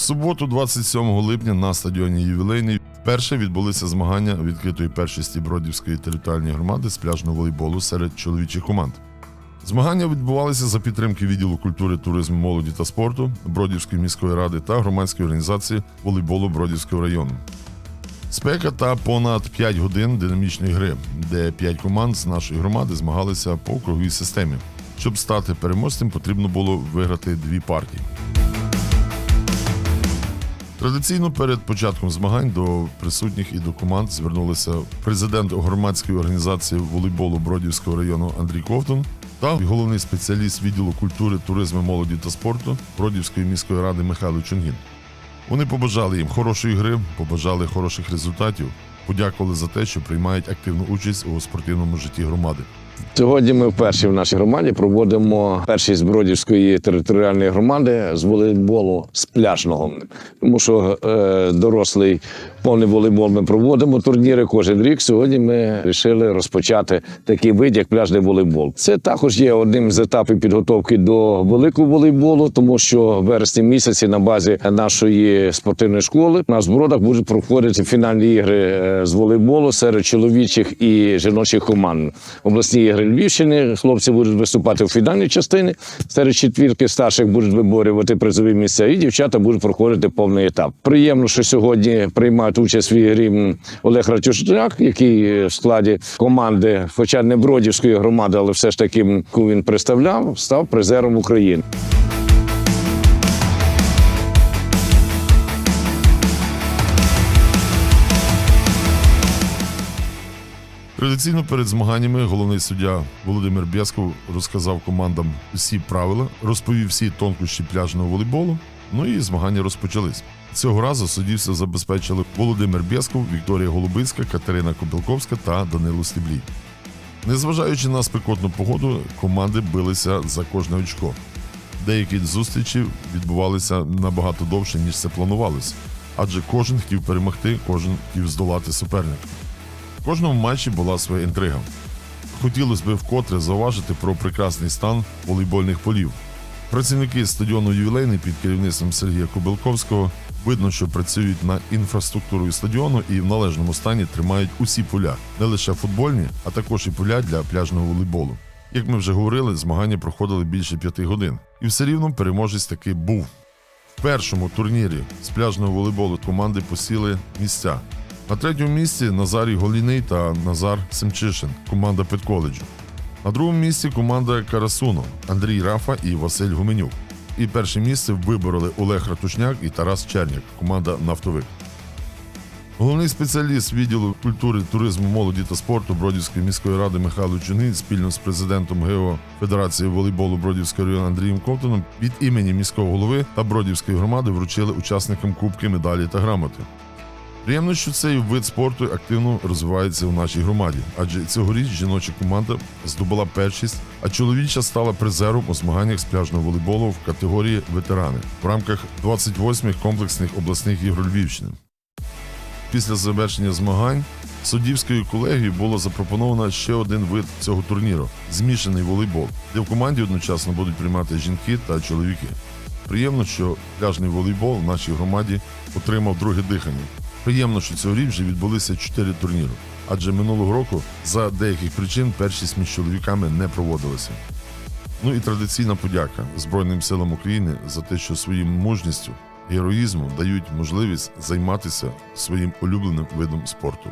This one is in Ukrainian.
суботу, 27 липня, на стадіоні Ювілейний вперше відбулися змагання відкритої першості Бродівської територіальної громади з пляжного волейболу серед чоловічих команд. Змагання відбувалися за підтримки відділу культури, туризму, молоді та спорту Бродівської міської ради та громадської організації волейболу Бродівського району. Спека та понад 5 годин динамічної гри, де 5 команд з нашої громади змагалися по круговій системі. Щоб стати переможцем, потрібно було виграти дві партії. Традиційно перед початком змагань до присутніх і до команд звернулися президент громадської організації волейболу Бродівського району Андрій Ковтун та головний спеціаліст відділу культури, туризму, молоді та спорту Бродівської міської ради Михайло Чунгін. Вони побажали їм хорошої гри, побажали хороших результатів, подякували за те, що приймають активну участь у спортивному житті громади. Сьогодні ми вперше в нашій громаді проводимо першість Бродівської територіальної громади з волейболу з пляжного. Тому що е, дорослий повний волейбол ми проводимо турніри кожен рік. Сьогодні ми вирішили розпочати такий вид, як пляжний волейбол. Це також є одним з етапів підготовки до великого волейболу, тому що в вересні місяці на базі нашої спортивної школи у нас в Бродах будуть проходити фінальні ігри е, з волейболу серед чоловічих і жіночих команд. Обласні ігри Львівщини. Хлопці будуть виступати у фінальній частині. Серед четвірки старших будуть виборювати призові місця, і дівчата будуть проходити повний етап. Приємно, що сьогодні приймають участь в ігрі Олег Ратюшняк, який в складі команди, хоча не Бродівської громади, але все ж таки він представляв, став призером України. Традиційно перед змаганнями головний суддя Володимир Бєсков розказав командам всі правила, розповів всі тонкощі пляжного волейболу. Ну і змагання розпочались. Цього разу суддівство забезпечили Володимир Бєсков, Вікторія Голубицька, Катерина Кобилковська та Данило Стеблій. Незважаючи на спекотну погоду, команди билися за кожне очко. Деякі зустрічі відбувалися набагато довше, ніж це планувалося, адже кожен хотів перемогти, кожен хотів здолати суперника. Кожному матчі була своя інтрига. Хотілося б вкотре зауважити про прекрасний стан волейбольних полів. Працівники стадіону ювілейний під керівництвом Сергія Кобилковського видно, що працюють над інфраструктурою стадіону і в належному стані тримають усі поля, не лише футбольні, а також і поля для пляжного волейболу. Як ми вже говорили, змагання проходили більше п'яти годин, і все рівно переможець таки був. В першому турнірі з пляжного волейболу команди посіли місця. На третьому місці Назарій Голіний та Назар Семчишин, команда Педколеджу. На другому місці команда Карасуно, Андрій Рафа і Василь Гуменюк. І перше місце вибороли Олег Ратушняк і Тарас Черняк, команда Нафтовик. Головний спеціаліст відділу культури, туризму, молоді та спорту Бродівської міської ради Михайло Чунгін спільно з президентом ГЕО Федерації волейболу Бродівського району Андрієм Ковтоном від імені міського голови та Бродівської громади вручили учасникам кубки, медалі та грамоти. Приємно, що цей вид спорту активно розвивається у нашій громаді, адже цьогоріч жіноча команда здобула першість, а чоловіча стала призером у змаганнях з пляжного волейболу в категорії ветерани в рамках 28 х комплексних обласних ігор Львівщини. Після завершення змагань суддівською колегією було запропоновано ще один вид цього турніру змішаний волейбол, де в команді одночасно будуть приймати жінки та чоловіки. Приємно, що пляжний волейбол в нашій громаді отримав друге дихання. Приємно, що цьогоріч вже відбулися чотири турніри, адже минулого року за деяких причин першість між чоловіками не проводилася. Ну і традиційна подяка Збройним силам України за те, що своїм мужністю, героїзмом дають можливість займатися своїм улюбленим видом спорту.